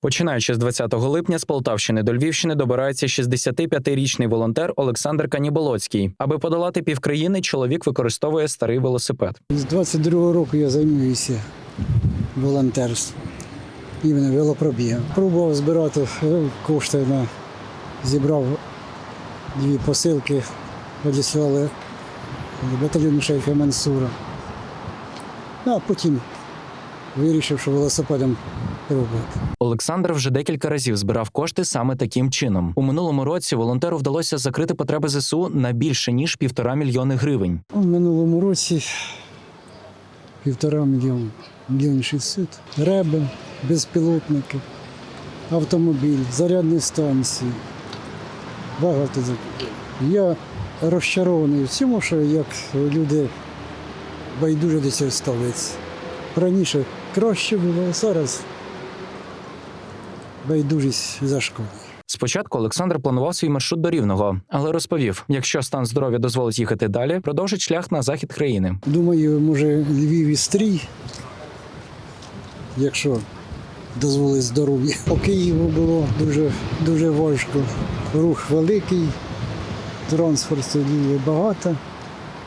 Починаючи з 20 липня з Полтавщини до Львівщини добирається 65-річний волонтер Олександр Каніболоцький. Аби подолати півкраїни, чоловік використовує старий велосипед. З 22-го року я займаюся волонтерством, іменно велопробігом. Пробував збирати е, кошти на зібрав дві посилки, одіслали батальйону шейха Мансура. Ну, а потім вирішив, що велосипедом пробувати. Олександр вже декілька разів збирав кошти саме таким чином. У минулому році волонтеру вдалося закрити потреби ЗСУ на більше ніж півтора мільйони гривень. У минулому році півтора мільйона, мільйон шістсот. Реби, безпілотники, автомобіль, зарядні станції. Багато. Я розчарований в цьому, що як люди байдуже до цього ставляться. Раніше краще було, а зараз байдужість зашкодить. Спочатку Олександр планував свій маршрут до Рівного, але розповів: якщо стан здоров'я дозволить їхати далі, продовжить шлях на захід країни. Думаю, може Львів і стрій, якщо дозволить здоров'я. По Києву було дуже, дуже важко. Рух великий, транспорту багато.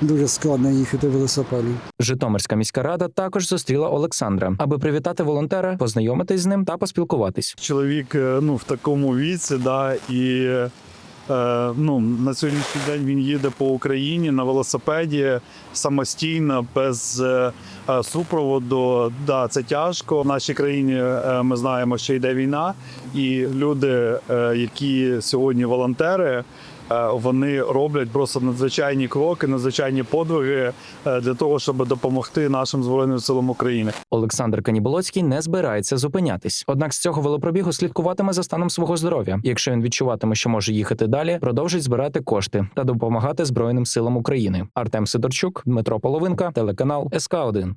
Дуже складно їхати велосипедом. Житомирська міська рада також зустріла Олександра, аби привітати волонтера, познайомитись з ним та поспілкуватись. чоловік е, ну, в такому віці, да, і е, ну, на сьогоднішній день він їде по Україні на велосипеді самостійно, без е, е, супроводу. Да, це тяжко. В нашій країні е, ми знаємо, що йде війна, і люди, е, які сьогодні волонтери. Е, Вони роблять просто надзвичайні кроки, надзвичайні подвиги е, для того, щоб допомогти нашим збройним силам України. Олександр Каніболоцький не збирається зупинятись. Однак з цього велопробігу слідкуватиме за станом свого здоров'я. Якщо він відчуватиме, що може їхати далі, продовжить збирати кошти та допомагати Збройним силам України. Артем Сидорчук, Дмитро Половинка, телеканал СК 1